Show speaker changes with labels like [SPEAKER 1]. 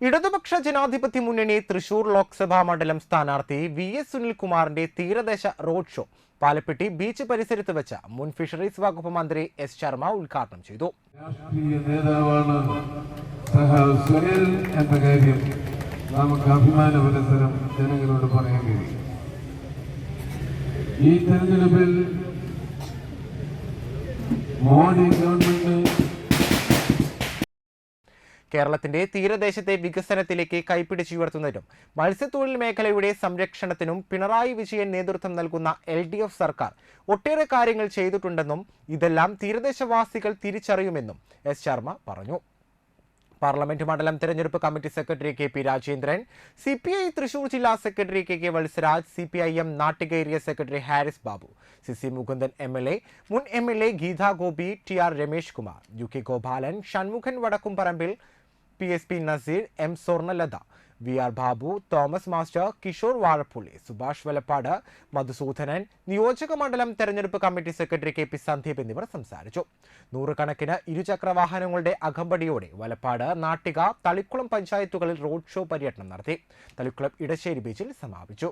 [SPEAKER 1] ഇടതുപക്ഷ ജനാധിപത്യ മുന്നണി തൃശൂർ ലോക്സഭാ മണ്ഡലം സ്ഥാനാർത്ഥി വി എസ് സുനിൽകുമാറിന്റെ തീരദേശ റോഡ് ഷോ പാലപ്പെട്ടി ബീച്ച് പരിസരത്ത് വെച്ച മുൻ ഫിഷറീസ് വകുപ്പ് മന്ത്രി എസ് ശർമ്മ ഉദ്ഘാടനം ചെയ്തു.
[SPEAKER 2] സുനിൽ ഈ തെരഞ്ഞെടുപ്പിൽ മോഡി ഗവൺമെന്റ്
[SPEAKER 1] കേരളത്തിന്റെ തീരദേശത്തെ വികസനത്തിലേക്ക് കൈപ്പിടിച്ചുയർത്തുന്നതിനും മത്സ്യത്തൊഴിൽ മേഖലയുടെ സംരക്ഷണത്തിനും പിണറായി വിജയൻ നേതൃത്വം നൽകുന്ന എൽ ഡി എഫ് സർക്കാർ ഒട്ടേറെ കാര്യങ്ങൾ ചെയ്തിട്ടുണ്ടെന്നും ഇതെല്ലാം തീരദേശവാസികൾ തിരിച്ചറിയുമെന്നും എസ് ശർമ്മ പറഞ്ഞു. പാർലമെന്റ് മണ്ഡലം തെരഞ്ഞെടുപ്പ് committee secretary K P Rajendran C P I Thrissur ജില്ലാ secretary K K Valsaraj C P I M Nattika area secretary Haris Babu C C Mukundan M L A മുൻ M L A Geetha Gopi T R Ramesh Kumar U K Gopalan Shanmukhan Vadakkumparambil P S P Nazeer M Swarnalatha V R Babu Thomas master Kishore Vazhappully Subhash Valappad Madhusoodanan നിയോജക മണ്ഡലം തെരഞ്ഞെടുപ്പ് committee secretary K P Sandeep എന്നിവർ സംസാരിച്ചു. നൂറുകണക്കിന് ഇരുചക്ര വാഹനങ്ങളുടെ അകമ്പടിയോടെ വലപ്പാട് നാട്ടിക തളിക്കുളം പഞ്ചായത്തുകളിൽ റോഡ് ഷോ പര്യടനം നടത്തി. തളിക്കുളം ഇടശ്ശേരി ബീച്ചിൽ സമാപിച്ചു.